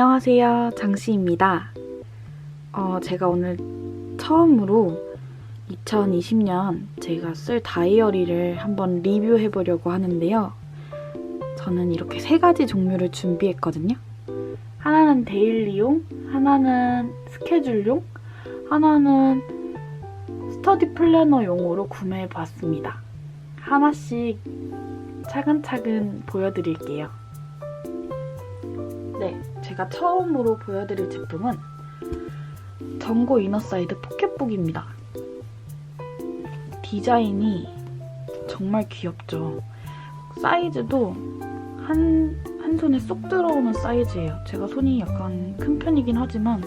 안녕하세요. 장씨입니다. 어, 제가 오늘 처음으로 2020년 제가 쓸 다이어리를 한번 리뷰해 보려고 하는데요. 저는 이렇게 세 가지 종류를 준비했거든요. 하나는 데일리용, 하나는 스케줄용, 하나는 스터디 플래너용으로 구매해 봤습니다. 하나씩 차근차근 보여드릴게요. 네, 제가 처음으로 보여드릴 제품은 전고 이너사이드 포켓북입니다. 디자인이 정말 귀엽죠. 사이즈도 한, 한 손에 쏙 들어오는 사이즈예요. 제가 손이 약간 큰 편이긴 하지만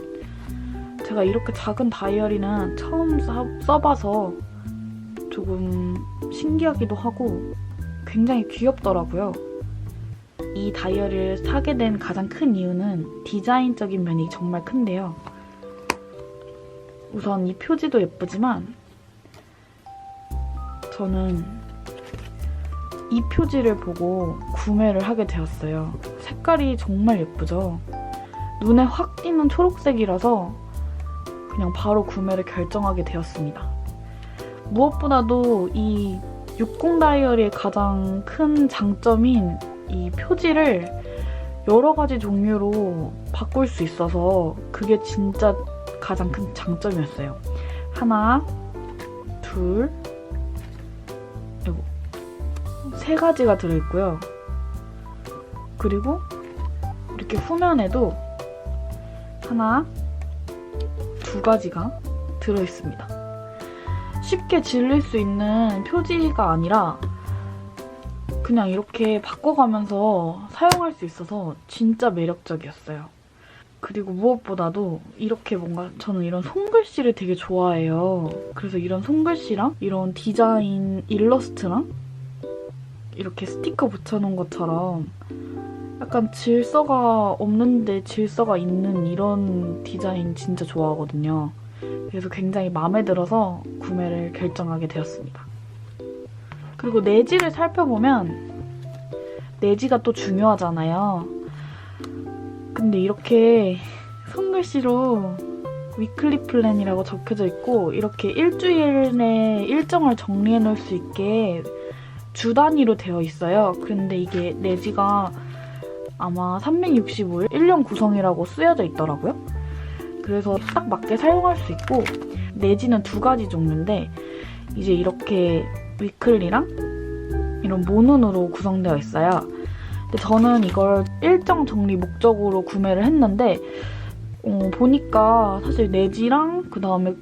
제가 이렇게 작은 다이어리는 처음 써, 써봐서 조금 신기하기도 하고 굉장히 귀엽더라고요. 이 다이어리를 사게 된 가장 큰 이유는 디자인적인 면이 정말 큰데요. 우선 이 표지도 예쁘지만 저는 이 표지를 보고 구매를 하게 되었어요. 색깔이 정말 예쁘죠? 눈에 확 띄는 초록색이라서 그냥 바로 구매를 결정하게 되었습니다. 무엇보다도 이60 다이어리의 가장 큰 장점인 이 표지를 여러 가지 종류로 바꿀 수 있어서 그게 진짜 가장 큰 장점이었어요. 하나, 둘, 이거 세 가지가 들어있고요. 그리고 이렇게 후면에도 하나, 두 가지가 들어있습니다. 쉽게 질릴 수 있는 표지가 아니라 그냥 이렇게 바꿔가면서 사용할 수 있어서 진짜 매력적이었어요. 그리고 무엇보다도 이렇게 뭔가 저는 이런 손글씨를 되게 좋아해요. 그래서 이런 손글씨랑 이런 디자인 일러스트랑 이렇게 스티커 붙여놓은 것처럼 약간 질서가 없는데 질서가 있는 이런 디자인 진짜 좋아하거든요. 그래서 굉장히 마음에 들어서 구매를 결정하게 되었습니다. 그리고 내지를 살펴보면 내지가 또 중요하잖아요. 근데 이렇게 손글씨로 위클리 플랜이라고 적혀져 있고 이렇게 일주일 내 일정을 정리해 놓을 수 있게 주 단위로 되어 있어요. 근데 이게 내지가 아마 365일 1년 구성이라고 쓰여져 있더라고요. 그래서 딱 맞게 사용할 수 있고 내지는 두 가지 종류인데 이제 이렇게 위클리랑 이런 모눈으로 구성되어 있어요. 근데 저는 이걸 일정 정리 목적으로 구매를 했는데 어, 보니까 사실 내지랑 그 다음에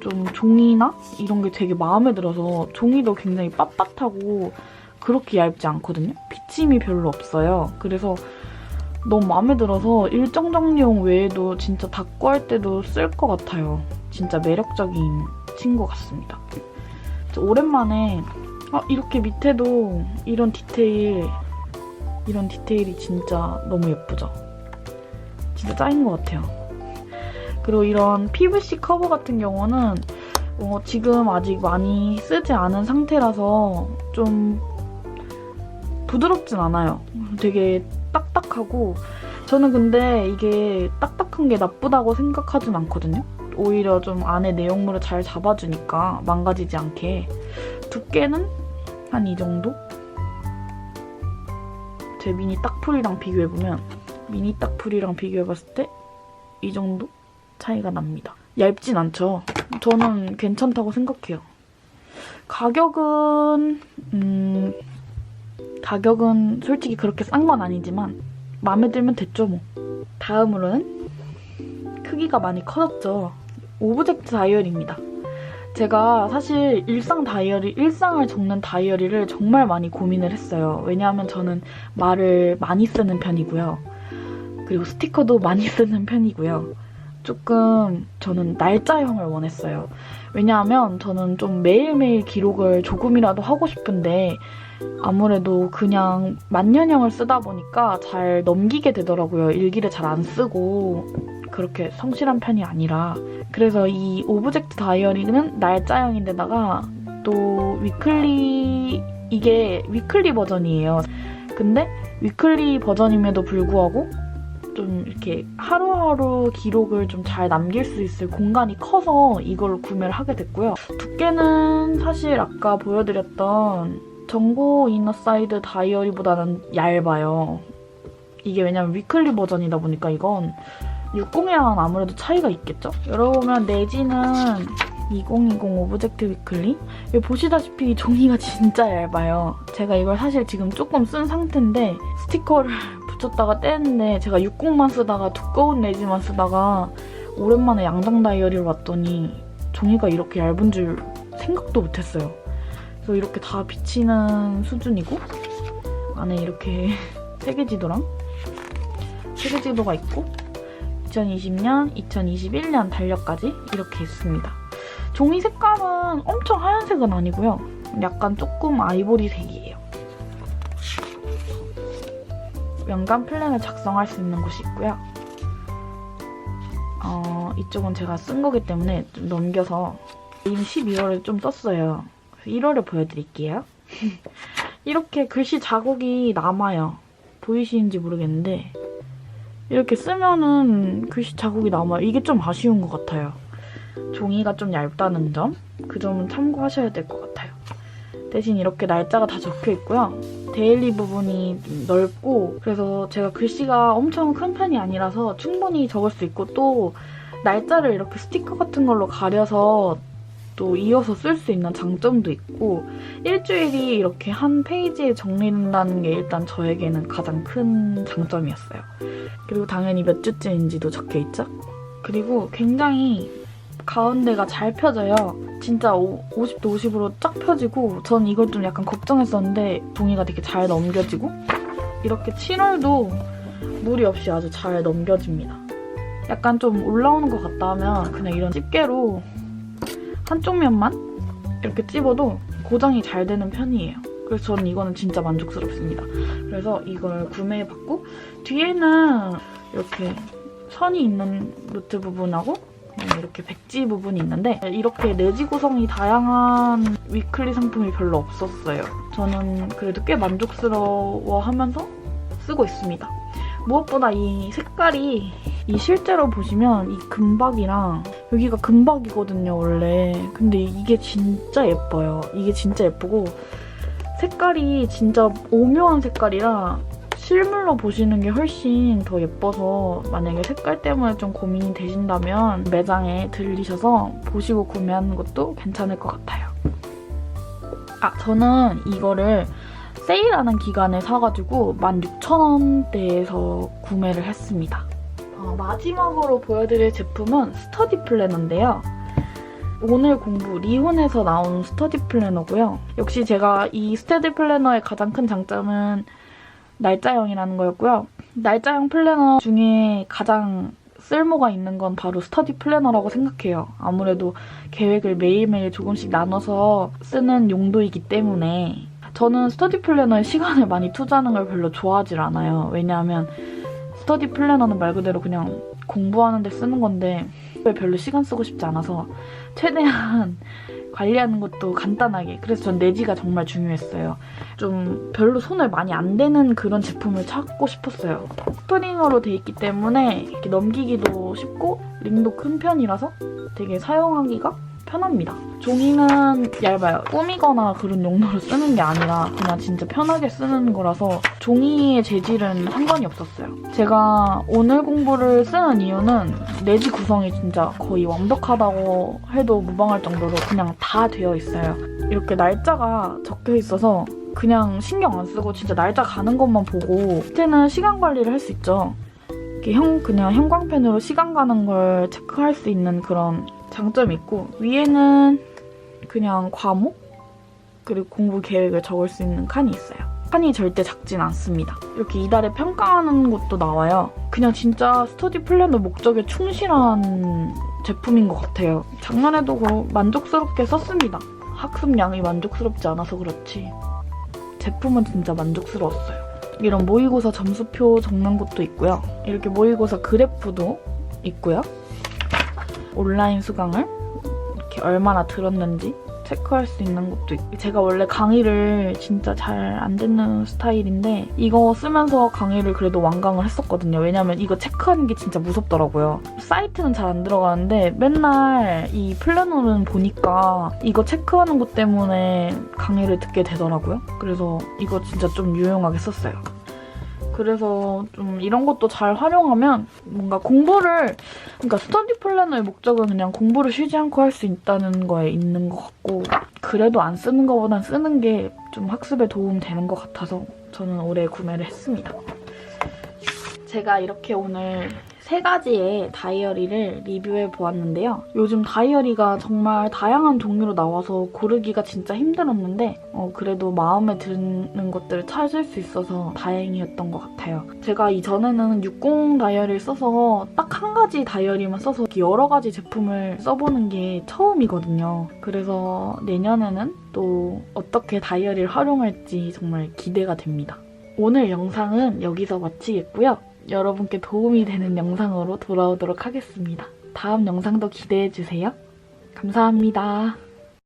좀 종이나 이런 게 되게 마음에 들어서 종이도 굉장히 빳빳하고 그렇게 얇지 않거든요. 비침이 별로 없어요. 그래서 너무 마음에 들어서 일정 정리용 외에도 진짜 닦고 할 때도 쓸 것 같아요. 진짜 매력적인 친구 같습니다. 오랜만에 아, 이렇게 밑에도 이런 디테일 이런 디테일이 진짜 너무 예쁘죠? 진짜 짱인 것 같아요. 그리고 이런 PVC 커버 같은 경우는 어, 지금 아직 많이 쓰지 않은 상태라서 좀 부드럽진 않아요. 되게 딱딱하고 저는 근데 이게 딱딱한 게 나쁘다고 생각하진 않거든요. 오히려 좀 안에 내용물을 잘 잡아주니까 망가지지 않게 두께는 한 이 정도? 제 미니 딱풀이랑 비교해보면 미니 딱풀이랑 비교해봤을 때 이 정도 차이가 납니다. 얇진 않죠? 저는 괜찮다고 생각해요. 가격은 음 가격은 솔직히 그렇게 싼 건 아니지만 마음에 들면 됐죠 뭐. 다음으로는 크기가 많이 커졌죠. 오브젝트 다이어리입니다. 제가 사실 일상 다이어리, 일상을 적는 다이어리를 정말 많이 고민을 했어요. 왜냐하면 저는 말을 많이 쓰는 편이고요. 그리고 스티커도 많이 쓰는 편이고요. 조금 저는 날짜형을 원했어요. 왜냐하면 저는 좀 매일매일 기록을 조금이라도 하고 싶은데 아무래도 그냥 만년형을 쓰다 보니까 잘 넘기게 되더라고요. 일기를 잘 안 쓰고 그렇게 성실한 편이 아니라 그래서 이 오브젝트 다이어리는 날짜형인데다가 또 위클리 이게 위클리 버전이에요. 근데 위클리 버전임에도 불구하고 좀 이렇게 하루하루 기록을 좀 잘 남길 수 있을 공간이 커서 이걸 구매를 하게 됐고요. 두께는 사실 아까 보여드렸던 전고 이너사이드 다이어리보다는 얇아요. 이게 왜냐면 위클리 버전이다 보니까 이건 60이랑은 아무래도 차이가 있겠죠? 열어보면 내지는 2020 오브젝트 위클리 보시다시피 종이가 진짜 얇아요. 제가 이걸 사실 지금 조금 쓴 상태인데 스티커를 붙였다가 떼는데 제가 60만 쓰다가 두꺼운 내지만 쓰다가 오랜만에 양장 다이어리를 왔더니 종이가 이렇게 얇은 줄 생각도 못했어요. 그래서 이렇게 다 비치는 수준이고 안에 이렇게 세계지도랑 세계지도가 있고 2020년, 2021년 달력까지 이렇게 있습니다. 종이 색감은 엄청 하얀색은 아니고요. 약간 조금 아이보리색이에요. 연간 플랜을 작성할 수 있는 곳이 있고요. 어, 이쪽은 제가 쓴 거기 때문에 좀 넘겨서 이미 12월에 좀 썼어요. 1월에 보여드릴게요. 이렇게 글씨 자국이 남아요. 보이시는지 모르겠는데 이렇게 쓰면은 글씨 자국이 남아요. 이게 좀 아쉬운 것 같아요. 종이가 좀 얇다는 점, 그 점은 참고하셔야 될 것 같아요. 대신 이렇게 날짜가 다 적혀 있고요. 데일리 부분이 좀 넓고 그래서 제가 글씨가 엄청 큰 편이 아니라서 충분히 적을 수 있고 또 날짜를 이렇게 스티커 같은 걸로 가려서 또 이어서 쓸 수 있는 장점도 있고 일주일이 이렇게 한 페이지에 정리된다는 게 일단 저에게는 가장 큰 장점이었어요. 그리고 당연히 몇 주째인지도 적혀 있죠. 그리고 굉장히 가운데가 잘 펴져요. 진짜 50도 50으로 쫙 펴지고 전 이걸 좀 약간 걱정했었는데 종이가 되게 잘 넘겨지고 이렇게 7월도 무리 없이 아주 잘 넘겨집니다. 약간 좀 올라오는 것 같다 하면 그냥 이런 집게로 한쪽 면만 이렇게 찝어도 고정이 잘 되는 편이에요. 그래서 저는 이거는 진짜 만족스럽습니다. 그래서 이걸 구매해봤고 뒤에는 이렇게 선이 있는 노트 부분하고 이렇게 백지 부분이 있는데 이렇게 내지 구성이 다양한 위클리 상품이 별로 없었어요. 저는 그래도 꽤 만족스러워하면서 쓰고 있습니다. 무엇보다 이 색깔이 이 실제로 보시면 이 금박이랑 여기가 금박이거든요 원래 근데 이게 진짜 예뻐요 이게 진짜 예쁘고 색깔이 진짜 오묘한 색깔이라 실물로 보시는 게 훨씬 더 예뻐서 만약에 색깔 때문에 좀 고민이 되신다면 매장에 들리셔서 보시고 구매하는 것도 괜찮을 것 같아요. 아, 저는 이거를 세일하는 기간에 사가지고 16,000원대에서 구매를 했습니다. 어, 마지막으로 보여드릴 제품은 스터디 플래너인데요. 오늘 공부 리혼에서 나온 스터디 플래너고요. 역시 제가 이 스터디 플래너의 가장 큰 장점은 날짜형이라는 거였고요. 날짜형 플래너 중에 가장 쓸모가 있는 건 바로 스터디 플래너라고 생각해요. 아무래도 계획을 매일매일 조금씩 나눠서 쓰는 용도이기 때문에 저는 스터디 플래너에 시간을 많이 투자하는 걸 별로 좋아하질 않아요. 왜냐하면 스터디 플래너는 말 그대로 그냥 공부하는 데 쓰는 건데 별로 시간 쓰고 싶지 않아서 최대한 관리하는 것도 간단하게 그래서 전 내지가 정말 중요했어요. 좀 별로 손을 많이 안 대는 그런 제품을 찾고 싶었어요. 스프링으로 돼 있기 때문에 이렇게 넘기기도 쉽고 링도 큰 편이라서 되게 사용하기가 편합니다. 종이는 얇아요. 꾸미거나 그런 용도로 쓰는 게 아니라 그냥 진짜 편하게 쓰는 거라서 종이의 재질은 상관이 없었어요. 제가 오늘 공부를 쓰는 이유는 내지 구성이 진짜 거의 완벽하다고 해도 무방할 정도로 그냥 다 되어 있어요. 이렇게 날짜가 적혀 있어서 그냥 신경 안 쓰고 진짜 날짜 가는 것만 보고 밑에는 시간 관리를 할 수 있죠. 이렇게 형 그냥 형광펜으로 시간 가는 걸 체크할 수 있는 그런 장점이 있고 위에는 그냥 과목 그리고 공부 계획을 적을 수 있는 칸이 있어요. 칸이 절대 작진 않습니다. 이렇게 이달에 평가하는 것도 나와요. 그냥 진짜 스터디 플래너 목적에 충실한 제품인 것 같아요. 작년에도 그 만족스럽게 썼습니다. 학습량이 만족스럽지 않아서 그렇지 제품은 진짜 만족스러웠어요. 이런 모의고사 점수표 적는 것도 있고요. 이렇게 모의고사 그래프도 있고요. 온라인 수강을 이렇게 얼마나 들었는지 체크할 수 있는 것도 있고 제가 원래 강의를 진짜 잘 안 듣는 스타일인데 이거 쓰면서 강의를 그래도 완강을 했었거든요. 왜냐면 이거 체크하는 게 진짜 무섭더라고요. 사이트는 잘 안 들어가는데 맨날 이 플래너는 보니까 이거 체크하는 것 때문에 강의를 듣게 되더라고요. 그래서 이거 진짜 좀 유용하게 썼어요. 그래서 좀 이런 것도 잘 활용하면 뭔가 공부를 그러니까 스터디 플래너의 목적은 그냥 공부를 쉬지 않고 할 수 있다는 거에 있는 것 같고 그래도 안 쓰는 것보단 쓰는 게 좀 학습에 도움 되는 것 같아서 저는 올해 구매를 했습니다. 제가 이렇게 오늘 세 가지의 다이어리를 리뷰해 보았는데요. 요즘 다이어리가 정말 다양한 종류로 나와서 고르기가 진짜 힘들었는데 어, 그래도 마음에 드는 것들을 찾을 수 있어서 다행이었던 것 같아요. 제가 이전에는 60 다이어리를 써서 딱 한 가지 다이어리만 써서 여러 가지 제품을 써보는 게 처음이거든요. 그래서 내년에는 또 어떻게 다이어리를 활용할지 정말 기대가 됩니다. 오늘 영상은 여기서 마치겠고요. 여러분께 도움이 되는 영상으로 돌아오도록 하겠습니다. 다음 영상도 기대해주세요. 감사합니다.